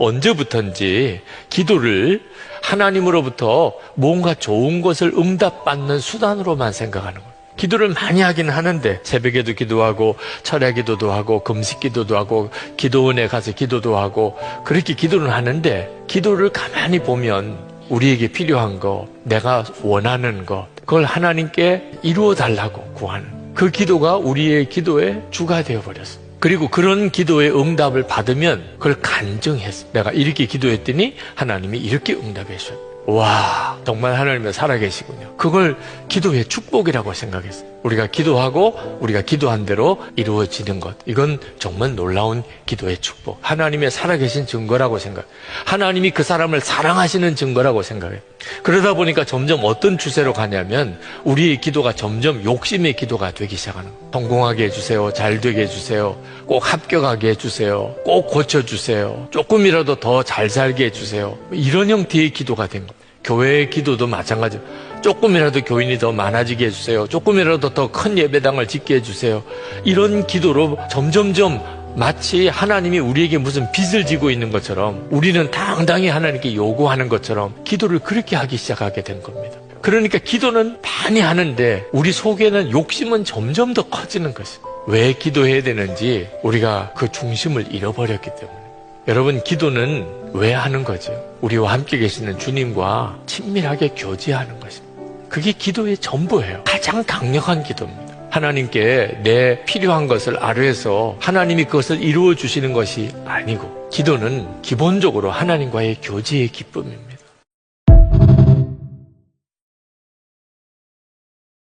언제부턴지 기도를 하나님으로부터 뭔가 좋은 것을 응답받는 수단으로만 생각하는 거예요. 기도를 많이 하긴 하는데 새벽에도 기도하고 철야 기도도 하고 금식 기도도 하고 기도원에 가서 기도도 하고 그렇게 기도를 하는데 기도를 가만히 보면 우리에게 필요한 거 내가 원하는 것 그걸 하나님께 이루어 달라고 구하는 그 기도가 우리의 기도의 주가 되어 버렸어. 그리고 그런 기도의 응답을 받으면 그걸 간증했어. 내가 이렇게 기도했더니 하나님이 이렇게 응답해 주셨. 와, 정말 하나님은 살아계시군요. 그걸 기도의 축복이라고 생각했어요. 우리가 기도하고 우리가 기도한 대로 이루어지는 것. 이건 정말 놀라운 기도의 축복. 하나님의 살아계신 증거라고 생각. 하나님이 그 사람을 사랑하시는 증거라고 생각해요. 그러다 보니까 점점 어떤 추세로 가냐면 우리의 기도가 점점 욕심의 기도가 되기 시작하는 거예요. 성공하게 해주세요. 잘 되게 해주세요. 꼭 합격하게 해주세요. 꼭 고쳐주세요. 조금이라도 더 잘 살게 해주세요. 이런 형태의 기도가 된 거예요. 교회의 기도도 마찬가지예요. 조금이라도 교인이 더 많아지게 해주세요. 조금이라도 더 큰 예배당을 짓게 해주세요. 이런 기도로 점점점 마치 하나님이 우리에게 무슨 빚을 지고 있는 것처럼 우리는 당당히 하나님께 요구하는 것처럼 기도를 그렇게 하기 시작하게 된 겁니다. 그러니까 기도는 많이 하는데 우리 속에는 욕심은 점점 더 커지는 것이에요. 왜 기도해야 되는지 우리가 그 중심을 잃어버렸기 때문에. 여러분, 기도는 왜 하는 거죠? 우리와 함께 계시는 주님과 친밀하게 교제하는 것입니다. 그게 기도의 전부예요. 가장 강력한 기도입니다. 하나님께 내 필요한 것을 아뢰서 하나님이 그것을 이루어 주시는 것이 아니고 기도는 기본적으로 하나님과의 교제의 기쁨입니다.